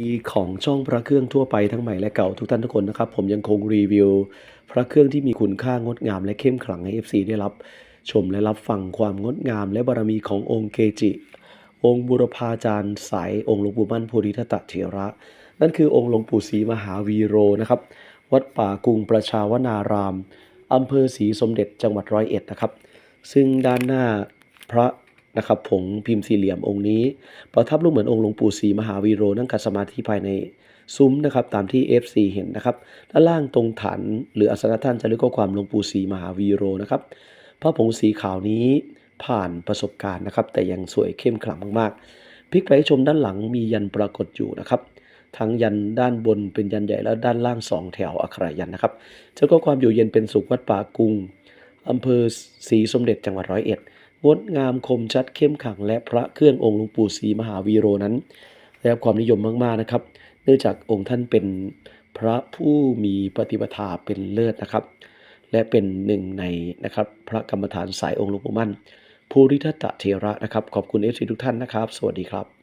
ีของช่องพระเครื่องทั่วไปทั้งใหม่และเก่าทุกท่านทุกคนนะครับ ผมยังคงรีวิว พระเครื่องที่มีคุณค่างดงามและเข้มขลังให้ FC ได้รับ ชมและรับฟังความงดงามและบารมีขององค์เกจิ องค์บุรพาจารย์สายองค์หลวงปู่มั่นโพธิทัตตเถระ นั่นคือองค์หลวงปู่ศรีมหาวีโรนะครับ วัดป่ากรุงประชาวนารามอำเภอศรีสมเด็จจังหวัดร้อยเอ็ดนะครับ ซึ่งด้านหน้าพระ นะครับผงพิมพ์สี่เหลี่ยมองค์นี้ประทับรูปเหมือนองค์หลวงปู่ศรีมหาวีโรนั่งกัดสมาธิภายในซุ้มนะครับตามที่ FC เห็นนะครับด้านล่างตรงฐานหรืออาสนะท่านจะเรียกข้อความหลวงปู่ศรีมหาวีโรนะครับพระผงสีขาวนี้ผ่านประสบการณ์นะครับ แต่ยังสวยเข้มขลังมากๆพลิกไปชมด้านหลังมียันปรากฏอยู่นะครับทั้งยันด้านบนเป็นยันใหญ่แล้วด้านล่างสองแถวอักขระยันนะครับเจ้าข้อความอยู่เย็นเป็นสุขวัดป่ากุงอำเภอศรีสมเด็จจังหวัดร้อยเอ็ด งดงามคมชัดเข้มขัง และพระเครื่ององค์หลวงปู่ศรีมหาวีโรนั้นได้รับความนิยมมากๆนะครับ เนื่องจากองค์ท่านเป็นพระผู้มีปฏิปทาเป็นเลิศนะครับ และเป็นหนึ่งในนะครับพระกรรมฐานสายองค์หลวงปู่มั่นภูริทัตเถระนะครับ ขอบคุณเอฟซีทุกท่านนะครับ สวัสดีครับ